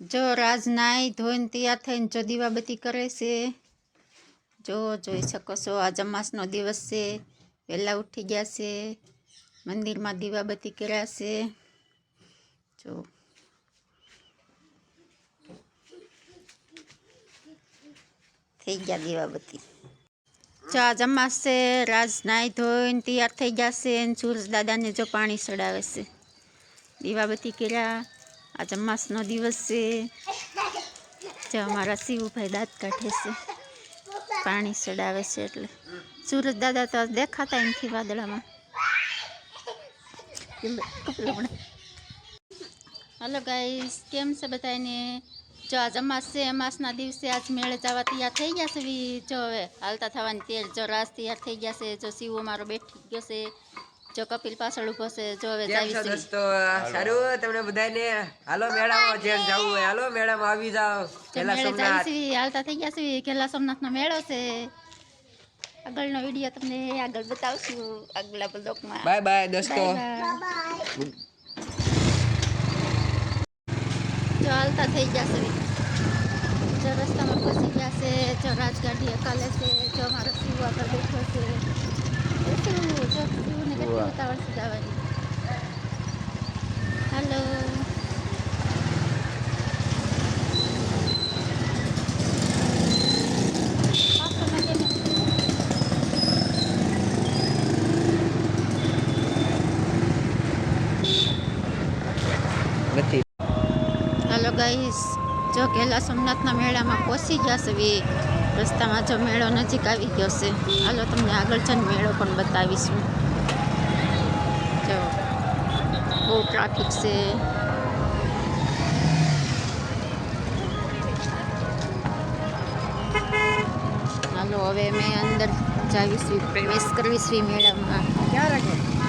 જો રાજ નાઈ ધોઈને તૈયાર થઈને જો દીવાબત્તી કરે છે, જો જોઈ શકો છો આ જમાસનો દિવસ છે વહેલા ઉઠી ગયા છે, મંદિરમાં દીવાબત્તી કર્યા છે, જો. થઈ ગયા દીવાબત્તી. જો આ જમાસ છે, રાજ નાઈ ધોઈને તૈયાર થઈ ગયા છે સૂરજ દાદાને જો પાણી ચડાવે છે. દીવાબત્તી કર્યા આ જમાસનો દિવસ છે. જે અમારા શિવભાઈ દાંત કાઢે છે. પાણી ચડાવે છે એટલે. સુરજ દાદા તો દેખાતા એમથી વાદળામાં. હલો ગાઈસ, કેમ છે બધાને જો આજ અમાસ છે, અમાસના દિવસે આજ મેળે જવા તૈયાર થઈ ગયા છે જો હવે હાલતા થવાની તેર, જો રાસ તૈયાર થઈ ગયા છે, જો શિવો મારો બેઠી ગયો છે. જો કપિલ પાછળ ઊભો છે જો હવે કેમ છો જાવી છે. દોસ્તો? સારું તમને બધાને હાલો મેળામાં જેમ જવું હોય હાલો મેળામાં આવી જાઓ. કેલા સોમનાથ. હાલતા થઈ ગયા છે કેલા સોમનાથનો મેળો છે. આગળનો વીડિયો તમને આગળ બતાવશું આગલા બ્લોકમાં બાય બાય દોસ્તો. બાય બાય જો હાલતા થઈ ગયા છે. જો રસ્તામાં પહોંચી ગયા છે જો રાજગાડી અકાલે છે જો મારો શિવ આગળ બેઠો છે. હાલો ગાઈસ જો કેલા સોમનાથના મેળામાં પહોંચી જશે વી રસ્તામાં જો મેળો નજીક આવી ગયો છે. હાલો તમને આગળ જઈને મેળો પણ બતાવીશું. જો, બહુ ટ્રાફિક છે. હાલો, હવે મેં અંદર જાવીશું પ્રવેશ કરવીશું મેળામાં. ક્યાં રાખે?